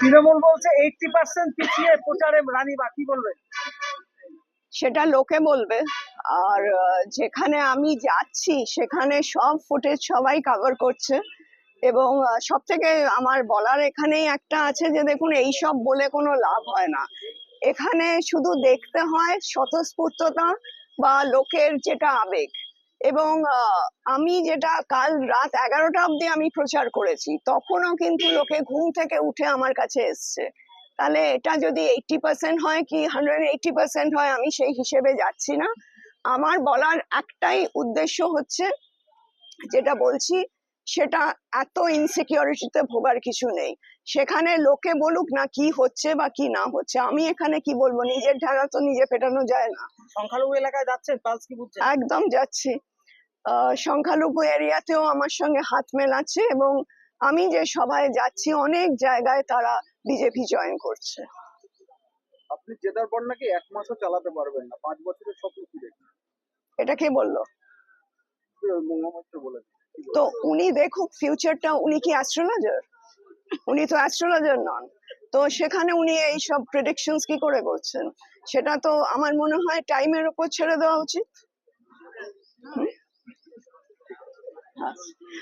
তৃণমূল বলছে eighty percent পিছিয়ে প্রচারে রানী বাকি বলবেন সেটা লোকে বলবে। আর যেখানে আমি যাচ্ছি, সেখানে সব ফুটেজ সবাই কভার করছে। এবং সব থেকে আমার বলার এখানেই একটা আছে যে, দেখুন, এইসব বলে কোনো লাভ হয় না। এখানে শুধু দেখতে হয় স্বতঃস্ফূর্ততা বা লোকের যেটা আবেগ। এবং আমি যেটা কাল রাত এগারোটা অবধি আমি প্রচার করেছি তখনও কিন্তু লোকে ঘুম থেকে উঠে আমার কাছে এসছে। তাহলে এটা যদি এইটটি পার্সেন্ট হয় কি হান্ড্রেড এইটটি পার্সেন্ট হয় আমি সেই হিসেবে যাচ্ছি না। আমার বলার একটাই উদ্দেশ্য হচ্ছে যেটা বলছি সেটা এত ইনসিকিউরিটিতে ভোগার কিছু নেই। সেখানে লোকে বলুক না কি হচ্ছে বা কি না হচ্ছে। আমি এখানে কি বলব? নিজের ঢাকা তো নিজে পেটানো যায় না। সংখ্যালঘু এলাকায় বুঝছেন? একদম যাচ্ছি। সংখ্যালঘু এরিয়াতেও আমার সঙ্গে হাত মেলাচ্ছে এবং আমি যে সভায় যাচ্ছি অনেক জায়গায় তারা বিজেপি জয়েন করছে। আপনি জেতার পর নাকি এক মাসও চালাতে পারবেন না পাঁচ বছরের স্বপ্ন কি এটা কে বলল? তো উনি দেখুক ফিউচারটা উনি কি অ্যাস্ট্রোলজার উনি তো অ্যাস্ট্রোলজার নন। তো সেখানে উনি এই সব প্রেডিকশনস কি করে করছেন? সেটা তো আমার মনে হয় টাইমের উপর ছেড়ে দেওয়া উচিত। হুম? হ্যাঁ।